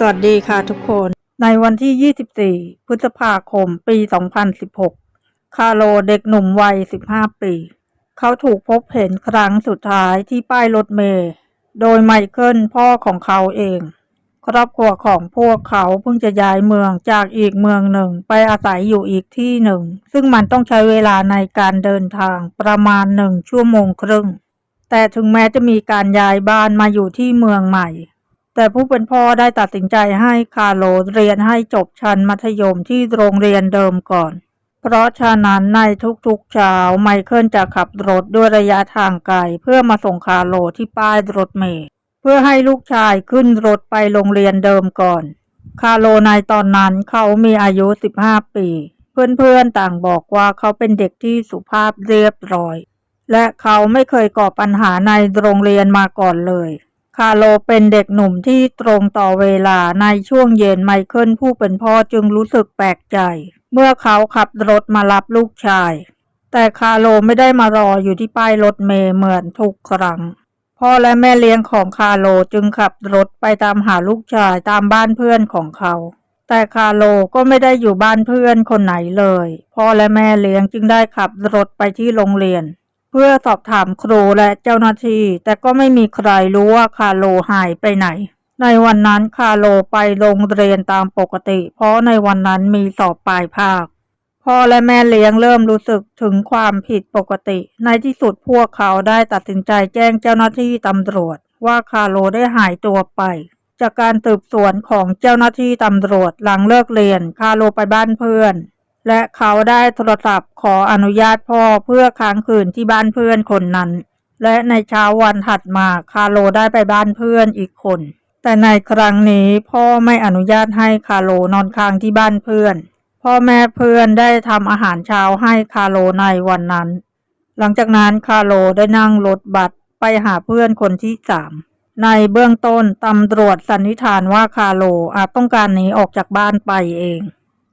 สวัสดีค่ะทุกคน ในวันที่ 24 พฤษภาคม ปี 2016 คาโลเด็กหนุ่มวัย 15 ปี เขาถูกพบเห็นครั้งสุดท้ายที่ป้ายรถเมล์โดยไมเคิลพ่อของเขาเอง ครอบครัวของพวกเขาเพิ่งจะย้ายเมืองจากอีกเมืองหนึ่งไปอาศัยอยู่อีกที่หนึ่ง ซึ่งมันต้องใช้เวลาในการเดินทางประมาณหนึ่งชั่วโมงครึ่ง แต่ถึงแม้จะมีการย้ายบ้านมาอยู่ที่เมืองใหม่ แต่ผู้เป็นพ่อได้ตัดสินใจให้คาโลเรียนให้จบชั้นมัธยมที่โรงเรียนเดิมก่อน เพราะฉะนั้นในทุกๆเช้าไมเคิลจะขับรถด้วยระยะทางไกลเพื่อมาส่งคาโลที่ป้ายรถเมล์เพื่อให้ลูกชายขึ้นรถไปโรงเรียนเดิมก่อน คาร์โลในตอนนั้นเขามีอายุ 15 ปี เพื่อนๆต่างบอกว่าเขาเป็นเด็กที่สุภาพเรียบร้อย และเขาไม่เคยก่อปัญหาในโรงเรียนมาก่อนเลย คาโลเป็นเด็กหนุ่มที่ตรงต่อเวลาในช่วงเย็นไมเคิลผู้เป็นพ่อจึงรู้สึกแปลกใจ เมื่อเขาขับรถมารับลูกชาย แต่คาโลไม่ได้มารออยู่ที่ป้ายรถเมล์เหมือนทุกครั้ง พ่อและแม่เลี้ยงของคาโลจึงขับรถไปตามหาลูกชายตามบ้านเพื่อนของเขา แต่คาโลก็ไม่ได้อยู่บ้านเพื่อนคนไหนเลย พ่อและแม่เลี้ยงจึงได้ขับรถไปที่โรงเรียน เพื่อสอบถามครูและเจ้าหน้าที่ แต่ก็ไม่มีใครรู้ว่าคาร์โลหายไปไหน ในวันนั้นคาร์โลไปโรงเรียนตามปกติ เพราะในวันนั้นมีสอบปลายภาค พ่อและแม่เลี้ยงเริ่มรู้สึกถึงความผิดปกติ ในที่สุดพวกเขาได้ตัดสินใจแจ้งเจ้าหน้าที่ตำรวจ ว่าคาร์โลได้หายตัวไปจากการสืบสวนของเจ้าหน้าที่ตำรวจหลังเลิกเรียน คาร์โลไปบ้านเพื่อน และเขาได้โทรศัพท์ขออนุญาตพ่อเพื่อค้างคืนที่บ้านเพื่อนคนนั้น และในเช้าวันถัดมาคาร์โลได้ไปบ้านเพื่อนอีกคน แต่ในครั้งนี้พ่อไม่อนุญาตให้คาร์โลนอนค้างที่บ้านเพื่อน พ่อแม่เพื่อนได้ทำอาหารเช้าให้คาร์โลในวันนั้น หลังจากนั้นคาร์โลได้นั่งรถบัสไปหาเพื่อนคนที่สามในเบื้องต้นตำรวจสันนิษฐานว่าคาร์โลอาจต้องการหนีออกจากบ้านไปเอง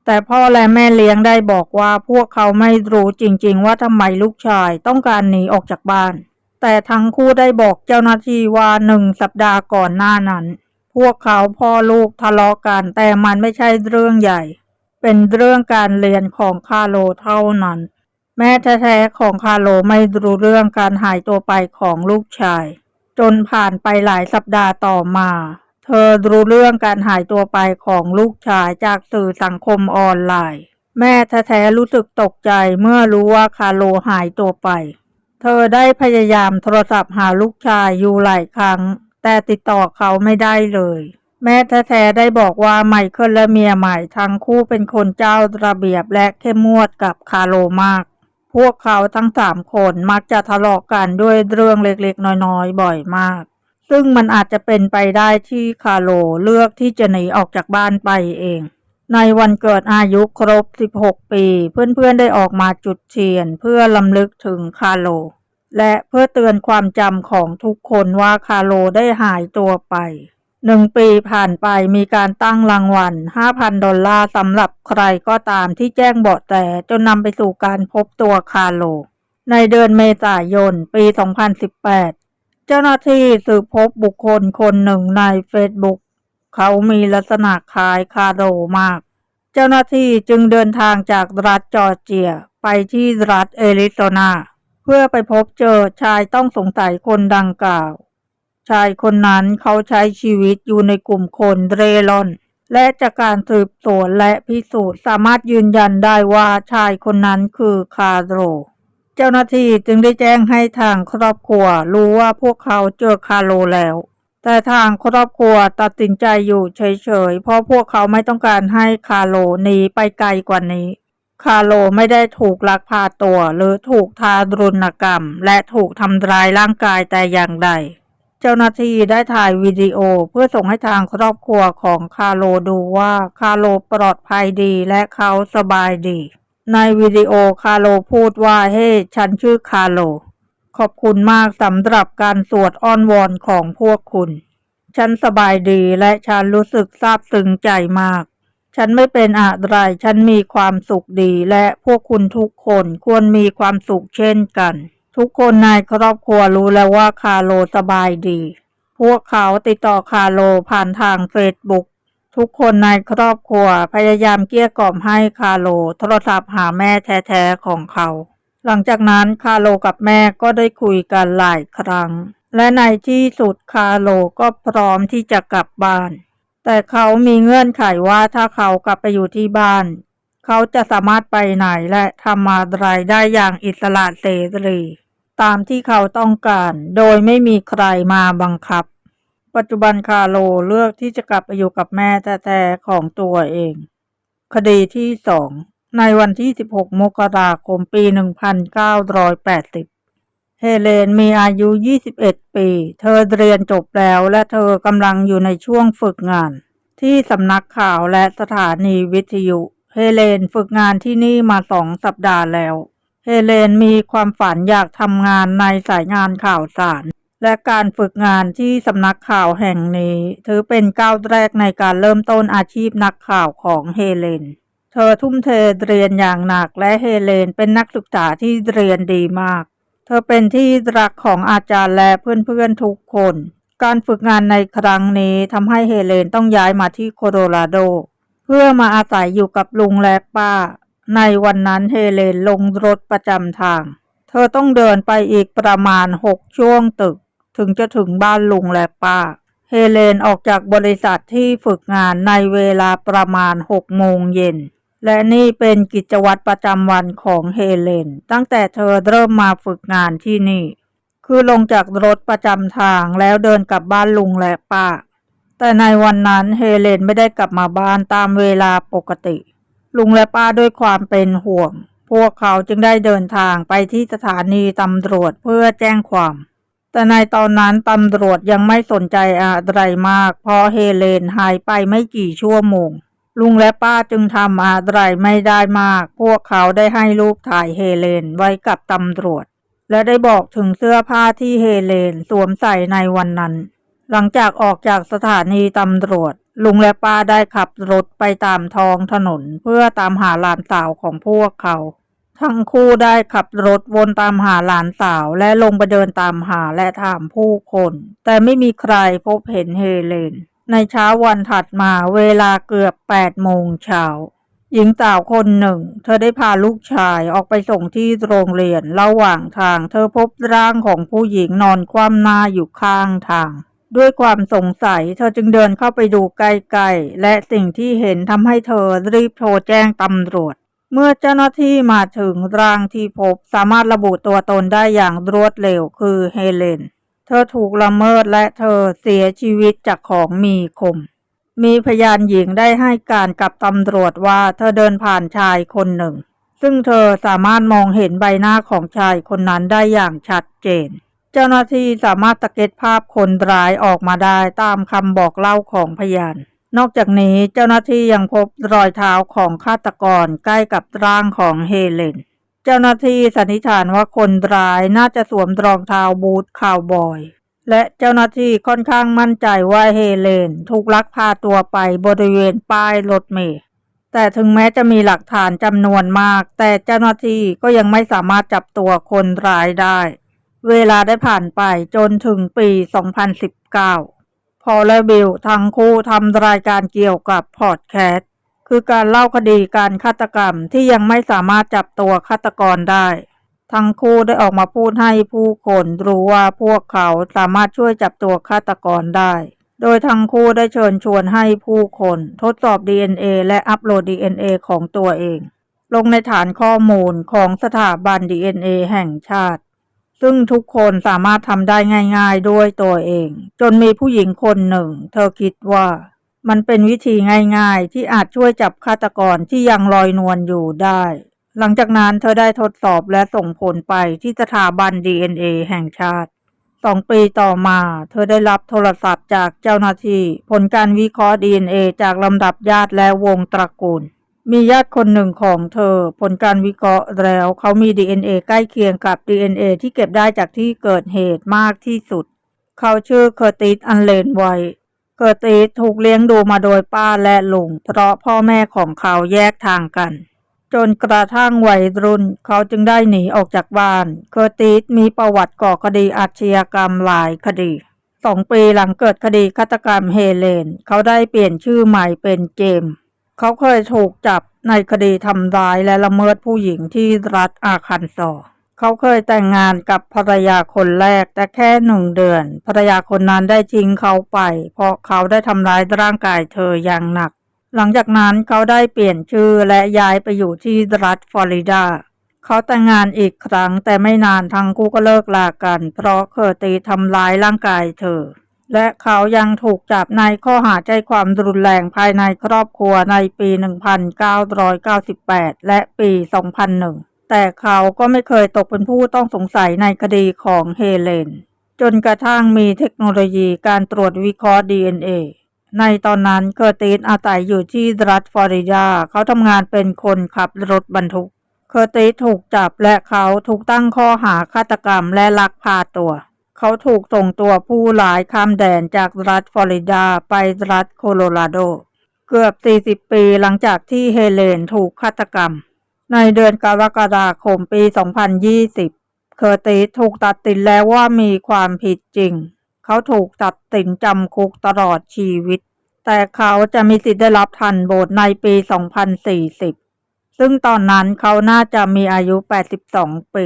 แต่พ่อและแม่เลี้ยงได้บอกว่าพวกเขาไม่รู้จริง ๆ ว่าทำไมลูกชายต้องการหนีออกจากบ้าน แต่ทั้งคู่ได้บอกเจ้าหน้าที่ว่าหนึ่งสัปดาห์ก่อนหน้านั้น พวกเขาพ่อลูกทะเลาะกันแต่มันไม่ใช่เรื่องใหญ่ เป็นเรื่องการเรียนของคาร์โลเท่านั้น แม่แท้ๆของคาร์โลไม่รู้เรื่องการหายตัวไปของลูกชาย จนผ่านไปหลายสัปดาห์ต่อมา เธอรู้เรื่องการหายตัวไปของลูกชายจากสื่อสังคมออนไลน์ แม่แท้ๆรู้สึกตกใจเมื่อรู้ว่าคาร์โลหายตัวไป เธอได้พยายามโทรศัพท์หาลูกชายอยู่หลายครั้ง แต่ติดต่อเขาไม่ได้เลย แม่แท้ๆได้บอกว่าไมเคิลและเมียใหม่ทั้งคู่เป็นคนเจ้าระเบียบและเข้มงวดกับคาร์โลมาก พวกเขาทั้งสามคนมักจะทะเลาะกันด้วยเรื่องเล็กๆ น้อยๆ บ่อยมาก ซึ่งมันอาจจะเป็นไปได้ที่คาร์โลเลือกที่จะหนีออกจากบ้านไปเอง ในวันเกิดอายุครบ 16 ปี เพื่อนๆได้ออกมาจุดเทียนเพื่อลำลึกถึงคาร์โล และเพื่อเตือนความจำของทุกคนว่าคาร์โลได้หายตัวไปหนึ่งปีผ่านไปมีการตั้งรางวัล 5,000 ดอลลาร์สำหรับใครก็ตามที่แจ้งเบาะแสจนนำไปสู่การพบตัวคาร์โล ในเดือนเมษายน ปี 2018 เจ้าหน้าที่สืบพบบุคคลคนหนึ่งในเฟซบุ๊กเขามีลักษณะคล้ายคาโลมาก เจ้าหน้าที่จึงเดินทางจากรัฐจอร์เจียไปที่รัฐแอริโซนา เพื่อไปพบเจอชายต้องสงสัยคนดังกล่าว ชายคนนั้นเขาใช้ชีวิตอยู่ในกลุ่มคนเร่ร่อน และจากการสืบสวนและพิสูจน์สามารถยืนยันได้ว่าชายคนนั้นคือคาโล เจ้าหน้าที่จึงได้แจ้งให้ทางครอบครัวรู้ว่าพวกเขาเจอคาร์โลแล้ว แต่ทางครอบครัวตัดสินใจอยู่เฉยๆ เพราะพวกเขาไม่ต้องการให้คาร์โลหนีไปไกลกว่านี้ คาร์โลไม่ได้ถูกลักพาตัว หรือถูกทารุณกรรม และถูกทำร้ายร่างกายแต่อย่างใด เจ้าหน้าที่ได้ถ่ายวิดีโอเพื่อส่งให้ทางครอบครัวของคาร์โลดูว่าคาร์โลปลอดภัยดีและเขาสบายดี ในวิดีโอคาโลพูดว่า เฮ้ฉันชื่อคาโล ขอบคุณมากสำหรับการสวดอ้อนวอนของพวกคุณ ฉันสบายดีและฉันรู้สึกซาบซึ้งใจมาก ฉันไม่เป็นอะไร ฉันมีความสุขดีและพวกคุณทุกคนควรมีความสุขเช่นกัน ทุกคนในครอบครัวรู้แล้วว่าคาโลสบายดี พวกเขาติดต่อคาโลผ่านทางเฟซบุ๊ก ทุกคนในครอบครัวพยายามเกลี้ยกล่อมให้คาโลโทรศัพท์หาแม่แท้ๆของเขา หลังจากนั้นคาโลกับแม่ก็ได้คุยกันหลายครั้ง และในที่สุดคาโลก็พร้อมที่จะกลับบ้าน แต่เขามีเงื่อนไขว่าถ้าเขากลับไปอยู่ที่บ้าน เขาจะสามารถไปไหนและทำอะไรได้อย่างอิสระเสรีตามที่เขาต้องการ โดยไม่มีใครมาบังคับ ปัจจุบันคาโลเลือกที่จะกลับไปอยู่กับแม่แท้ๆของตัวเอง คดีที่สองในวันที่ 16 มกราคม ปี 1980 เฮเลนมีอายุ 21 ปี เธอเรียนจบแล้วและเธอกำลังอยู่ในช่วงฝึกงาน ที่สำนักข่าวและสถานีวิทยุ เฮเลนฝึกงานที่นี่มาสองสัปดาห์แล้ว เฮเลนมีความฝันอยากทำงานในสายงานข่าวสาร และการฝึกงานที่สำนักข่าวแห่งนี้ ถือเป็นก้าวแรกในการเริ่มต้นอาชีพนักข่าวของเฮเลน เธอทุ่มเทเรียนอย่างหนักและเฮเลนเป็นนักศึกษาที่เรียนดีมาก เธอเป็นที่รักของอาจารย์และเพื่อนๆทุกคน การฝึกงานในครั้งนี้ทำให้เฮเลนต้องย้ายมาที่โคโลราโด เพื่อมาอาศัยอยู่กับลุงและป้า ในวันนั้นเฮเลนลงรถประจำทาง เธอต้องเดินไปอีกประมาณหกช่วงตึก ถึงจะถึงบ้านลุงและป้า เฮเลนออกจากบริษัทที่ฝึกงานในเวลาประมาณหกโมงเย็น และนี่เป็นกิจวัตรประจำวันของเฮเลน ตั้งแต่เธอเริ่มมาฝึกงานที่นี่ คือลงจากรถประจำทางแล้วเดินกลับบ้านลุงและป้า แต่ในวันนั้นเฮเลนไม่ได้กลับมาบ้านตามเวลาปกติ ลุงและป้าด้วยความเป็นห่วงพวกเขาจึงได้เดินทางไปที่สถานีตำรวจเพื่อแจ้งความ แต่ในตอนนั้นตำรวจยังไม่สนใจอะไรมาก เพราะเฮเลนหายไปไม่กี่ชั่วโมง ลุงและป้าจึงทำอะไรไม่ได้มาก พวกเขาได้ให้รูปถ่ายเฮเลนไว้กับตำรวจ และได้บอกถึงเสื้อผ้าที่เฮเลนสวมใส่ในวันนั้น หลังจากออกจากสถานีตำรวจ ลุงและป้าได้ขับรถไปตามท้องถนนเพื่อตามหาหลานสาวของพวกเขา ทั้งคู่ได้ขับรถวนตามหาหลานสาวและลงไปเดินตามหาและถามผู้คน แต่ไม่มีใครพบเห็นเฮเลน ในเช้าวันถัดมาเวลาเกือบ8โมงเช้าหญิงสาวคนหนึ่ง เธอได้พาลูกชายออกไปส่งที่โรงเรียนระหว่างทาง เธอพบร่างของผู้หญิงนอนคว่ำหน้าอยู่ข้างทาง ด้วยความสงสัย เธอจึงเดินเข้าไปดูใกล้ๆและสิ่งที่เห็นทำให้เธอรีบโทรแจ้งตำรวจ เมื่อเจ้าหน้าที่มาถึงร่างที่พบสามารถระบุตัวตนได้อย่างรวดเร็วคือเฮเลน เธอถูกละเมิดและเธอเสียชีวิตจากของมีคม มีพยานหญิงได้ให้การกับตำรวจว่าเธอเดินผ่านชายคนหนึ่ง ซึ่งเธอสามารถมองเห็นใบหน้าของชายคนนั้นได้อย่างชัดเจน เจ้าหน้าที่สามารถตะเก็ตภาพคนร้ายออกมาได้ตามคำบอกเล่าของพยาน นอกจากนี้เจ้าหน้าที่ยังพบรอยเท้าของฆาตกรใกล้กับร่างของเฮเลน เจ้าหน้าที่สันนิษฐานว่าคนร้ายน่าจะสวมรองเท้าบูทคาวบอย และเจ้าหน้าที่ค่อนข้างมั่นใจว่าเฮเลน ถูกลักพาตัวไปบริเวณป้ายรถเมล์แต่ถึงแม้จะมีหลักฐานจำนวนมาก แต่เจ้าหน้าที่ก็ยังไม่สามารถจับตัวคนร้ายได้ เวลาได้ผ่านไปจนถึงปี 2019 พอและบิลทั้งคู่ทำรายการเกี่ยวกับพอดแคสต์คือการเล่าคดีการฆาตกรรมที่ยังไม่สามารถจับตัวฆาตกรได้ ทั้งคู่ได้ออกมาพูดให้ผู้คนรู้ว่าพวกเขาสามารถช่วยจับตัวฆาตกรได้ โดยทั้งคู่ได้เชิญชวนให้ผู้คนทดสอบ DNA และอัปโหลด DNA ของตัวเอง ลงในฐานข้อมูลของสถาบัน DNA แห่งชาติ ซึ่งทุกคนสามารถทำได้ง่ายๆด้วยตัวเอง จนมีผู้หญิงคนหนึ่ง เธอคิดว่ามันเป็นวิธีง่ายๆ ที่อาจช่วยจับฆาตกรที่ยังลอยนวลอยู่ได้ หลังจากนั้นเธอได้ทดสอบและส่งผลไปที่สถาบัน DNA แห่งชาติสองปีต่อมา เธอได้รับโทรศัพท์จากเจ้าหน้าที่ ผลการวิเคราะห์ DNA จากลำดับญาติและวงตระกูล มีญาติคนหนึ่งของเธอ ผลการวิเคราะห์แล้ว เขามี DNA ใกล้เคียงกับ DNA ที่เก็บได้จากที่เกิดเหตุมากที่สุด เขาชื่อเคอร์ติสอันเลนไวเคอร์ติสถูกเลี้ยงดูมาโดยป้าและลุงเพราะพ่อแม่ของเขาแยกทางกัน จนกระทั่งวัยรุ่น เขาจึงได้หนีออกจากบ้าน เคอร์ติสมีประวัติก่อคดีอาชญากรรมหลายคดี12ปีหลังเกิดคดีฆาตกรรมเฮเลน เขาได้เปลี่ยนชื่อใหม่เป็นเจมส์ เขาเคยถูกจับในคดีทำร้ายและละเมิดผู้หญิงที่รัฐอาคันซอเขาเคยแต่งงานกับภรรยาคนแรกแต่แค่หนึ่งเดือน ภรรยาคนนั้นได้ทิ้งเขาไป เพราะเขาได้ทำร้ายร่างกายเธออย่างหนัก หลังจากนั้นเขาได้เปลี่ยนชื่อและย้ายไปอยู่ที่รัฐฟลอริดา เขาแต่งงานอีกครั้งแต่ไม่นานทั้งคู่ก็เลิกลากัน เพราะเคอร์ตีทำร้ายร่างกายเธอ และเขายังถูกจับในข้อหาใจความรุนแรงภายในครอบครัวในปี 1998 และปี 2001 แต่เขาก็ไม่เคยตกเป็นผู้ต้องสงสัยในคดีของเฮเลน จนกระทั่งมีเทคโนโลยีการตรวจวิเคราะห์ DNA ในตอนนั้นเคอร์ติสอาศัยอยู่ที่รัฐฟลอริดา เขาทำงานเป็นคนขับรถบรรทุก เคอร์ติสถูกจับและเขาถูกตั้งข้อหาฆาตกรรมและลักพาตัว เขาถูกส่งตัวผู้ร้ายข้ามแดนจากรัฐฟลอริดาไปรัฐโคโลราโด เกือบ 40 ปีหลังจากที่เฮเลนถูกฆาตกรรม ในเดือนกรกฎาคมปี 2020 เคอร์ติสถูกตัดสินแล้วว่ามีความผิดจริง เขาถูกตัดสินจำคุกตลอดชีวิต แต่เขาจะมีสิทธิ์ได้รับทันโบสในปี 2040 ซึ่งตอนนั้นเขาน่าจะมีอายุ 82 ปี